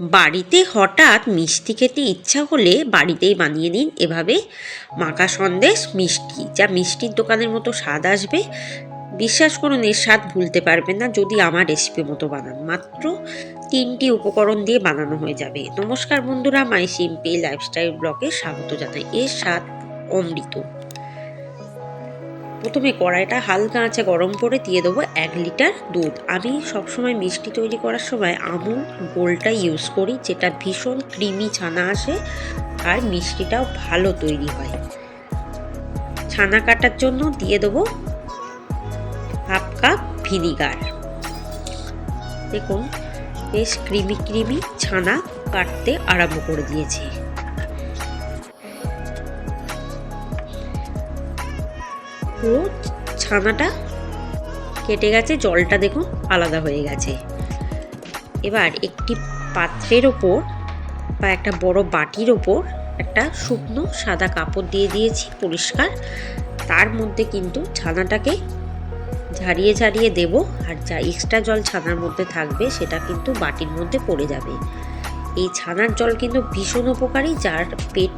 বাড়িতে হঠাৎ মিষ্টি খেতে ইচ্ছা হলে বাড়িতেই বানিয়ে নিন এভাবে। মাখা সন্দেশ, মিষ্টি। যা মিষ্টির দোকানের মতো স্বাদ আসবে। বিশ্বাস করুন, এর স্বাদ ভুলতে পারবেন না যদি আমার রেসিপি মতো বানান। মাত্র তিনটি উপকরণ দিয়ে বানানো হয়ে যাবে। নমস্কার বন্ধুরা, মাই সিম্পি লাইফস্টাইল ব্লগে স্বাগত জানাই। এর স্বাদ অমৃত। প্রথমে কড়াইটা হালকা আঁচে গরম করে দিয়ে দেবো এক লিটার দুধ। আমি সবসময় মিষ্টি তৈরি করার সময় আমুল গোলটা ইউজ করি, যেটা ভীষণ ক্রিমি ছানা আসে আর মিষ্টিটাও ভালো তৈরি হয়। ছানা কাটার জন্য দিয়ে দেবো হাফ কাপ ভিনিগার। দেখুন, বেশ ক্রিমি ক্রিমি ছানা কাটতে আরম্ভ করে দিয়েছি। পুরো ছানাটা কেটে গেছে, জলটা দেখুন আলাদা হয়ে গেছে। এবার একটি পাত্রের ওপর বা একটা বড় বাটির ওপর একটা শুকনো সাদা কাপড় দিয়ে দিয়েছি পরিষ্কার। তার মধ্যে কিন্তু ছানাটাকে ঝারিয়ে ঝারিয়ে দেব আর যা এক্সট্রা জল ছানার মধ্যে থাকবে সেটা কিন্তু বাটির মধ্যে পড়ে যাবে। এই ছানার জল কিন্তু ভীষণ উপকারী, যার পেট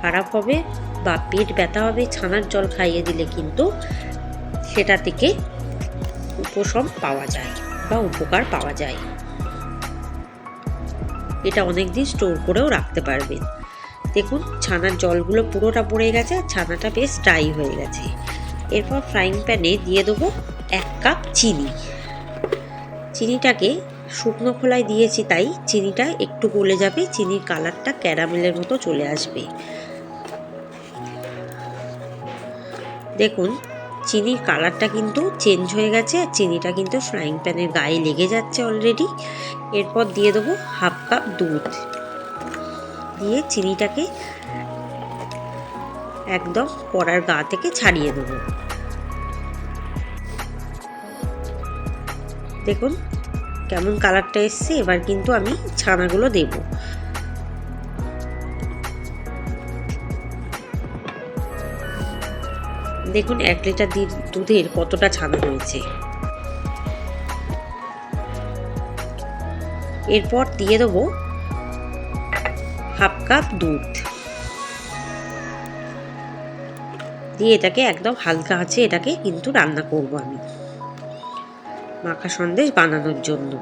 খারাপ হবে বা পেট ব্যথা হবে, ছানার জল খাইয়ে দিলে কিন্তু সেটা থেকে উপশম পাওয়া যায় বা উপকার পাওয়া যায়। এটা অনেক দিন স্টোর করেও রাখতে পারবেন। দেখুন, ছানার জলগুলো পুরোটা পড়ে গেছে আর ছানাটা বেশ ড্রাই হয়ে গেছে। এরপর ফ্রাইং প্যানে দিয়ে দেবো এক কাপ চিনি। চিনিটাকে শুকনো খোলায় দিয়েছি তাই চিনিটা একটু গলে যাবে, চিনির কালারটা ক্যারামেলের মতো চলে আসবে। দেখুন, চিনির কালারটা কিন্তু চেঞ্জ হয়ে গেছে আর চিনিটা কিন্তু ফ্রাইং প্যানের গায়ে লেগে যাচ্ছে অলরেডি এরপর দিয়ে দেবো হাফ কাপ দুধ। দিয়ে চিনিটাকে একদম কড়ার গা থেকে ছাড়িয়ে দেবো। দেখুন, কেমন কালারটা এসছে, এবার কিন্তু আমি ছানাগুলো দেবো। দেখুন, এক লিটার দুধের কতটা ছানা হয়েছে। এরপর দিয়ে দেবো হাফ কাপ দুধ। দিয়ে এটাকে একদম হালকা আছে এটাকে কিন্তু রান্না করব আমি। মাখা সন্দেশ বানানোর জন্য।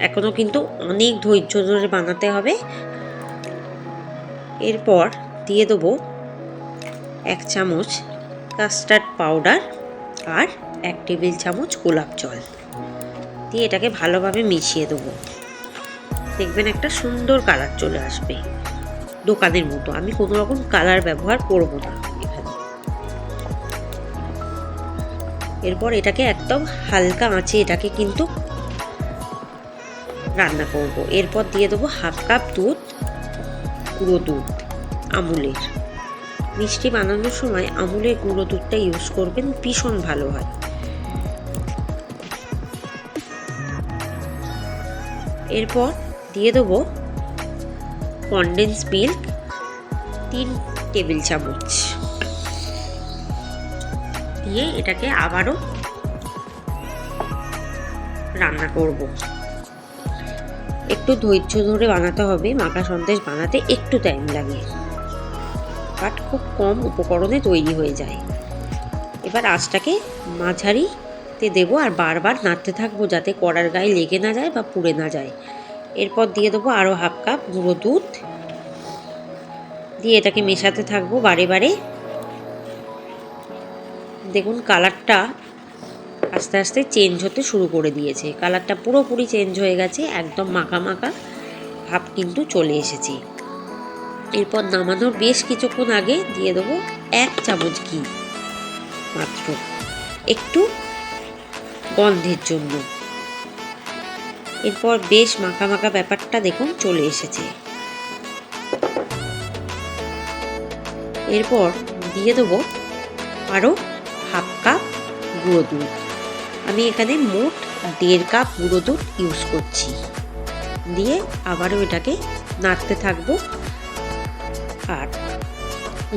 এখনও কিন্তু অনেক ধৈর্য ধরে বানাতে হবে। এরপর দিয়ে দেবো এক চামচ কাস্টার্ড পাউডার আর এক টেবিল চামচ গোলাপ জল। দিয়ে এটাকে ভালোভাবে মিশিয়ে দেবো। দেখবেন একটা সুন্দর কালার চলে আসবে দোকানের মতো। আমি কোনো রকম কালার ব্যবহার করব না এখানে। এরপর এটাকে একদম হালকা আঁচে এটাকে কিন্তু রান্না করব। এরপর দিয়ে দেবো হাফ কাপ দুধ, গুঁড়ো দুধ, আমুলের। মিষ্টি বানানোর সময় আমুলের গুঁড়ো দুধটা ইউজ করবেন ভীষণ ভালো হয়। এরপর দিয়ে দেবো কন্ডেন্স মিল্ক তিন টেবিল চামচ। দিয়ে এটাকে আবারও রান্না করব। একটু ধৈর্য ধরে বানাতে হবে, মাখা সন্দেশ বানাতে একটু টাইম লাগে। বাট খুব কম উপকরণে তৈরি হয়ে যায়। এবার আঁচটাকে মাঝারিতে দেবো আর বারবার নাড়তে থাকব যাতে কড়ার গায়ে লেগে না যায় বা পুড়ে না যায়। এরপর দিয়ে দেবো আরও হাফ কাপ গুঁড়ো দুধ। দিয়ে এটাকে মেশাতে থাকব বারে বারে। দেখুন কালারটা আস্তে আস্তে চেঞ্জ হতে শুরু করে দিয়েছে। কালারটা পুরোপুরি চেঞ্জ হয়ে গেছে, একদম মাখা মাখা ভাব কিন্তু চলে এসেছে। এরপর নামানোর বেশ কিছুক্ষণ আগে দিয়ে দেবো এক চামচ ঘি। মাত্র। একটু গন্ধের জন্য। এরপর বেশ মাখা মাখা ব্যাপারটা দেখুন চলে এসেছে। এরপর দিয়ে দেবো আরও হাফ কাপ গুঁড়ো দুধ। আমি এখানে মোট দেড় কাপ গুঁড়ো দুধ ইউজ করছি। দিয়ে আবারও এটাকে নাড়তে থাকব। আর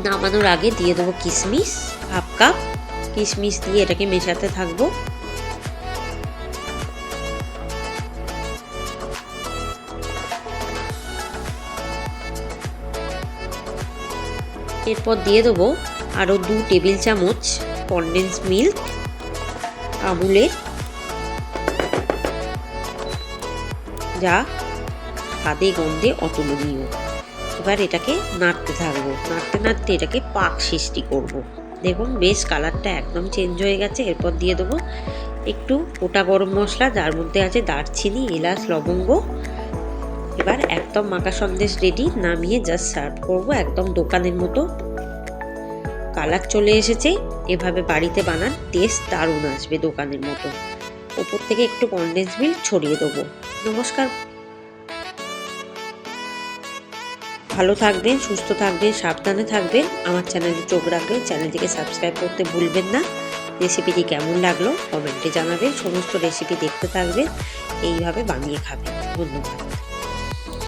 নামানোর আগে দিয়ে দেবো কিশমিশ হাফ কাপ। কিশমিশ দিয়ে এটাকে মেশাতে থাকব। এরপর দিয়ে দেবো আরও দু টেবিল চামচ কন্ডেন্স মিল্ক আমুলের। যা স্বাদে গন্ধে অতুলনীয়। এবার এটাকে নাড়তে থাকব। নাড়তে নাড়তে এটাকে পাক সৃষ্টি করব। দেখুন, বেশ কালারটা একদম চেঞ্জ হয়ে গেছে। এরপর দিয়ে দেবো একটু গোটা গরম মশলা, যার মধ্যে আছে দারচিনি, এলাচ, লবঙ্গ। এবার একদম মাখা সন্দেশ রেডি নামিয়ে জাস্ট সার্ভ করব একদম দোকানের মতো। কালার চলে এসেছে। এভাবে বাড়িতে বানান টেস্ট দারুণ আসবে দোকানের মতো। ওপর থেকে একটু কনডেন্স মিল্ক ছড়িয়ে দেবো। নমস্কার। ভালো থাকবেন, সুস্থ থাকবেন, সাবধানে থাকবেন। আমার চ্যানেলে চোখ রাখবেন চ্যানেলটিকে সাবস্ক্রাইব করতে ভুলবেন না। রেসিপিটি কেমন লাগল কমেন্টে জানাবেন। সমস্ত রেসিপি দেখতে থাকবেন। এইভাবে বানিয়ে খাবেন। ধন্যবাদ।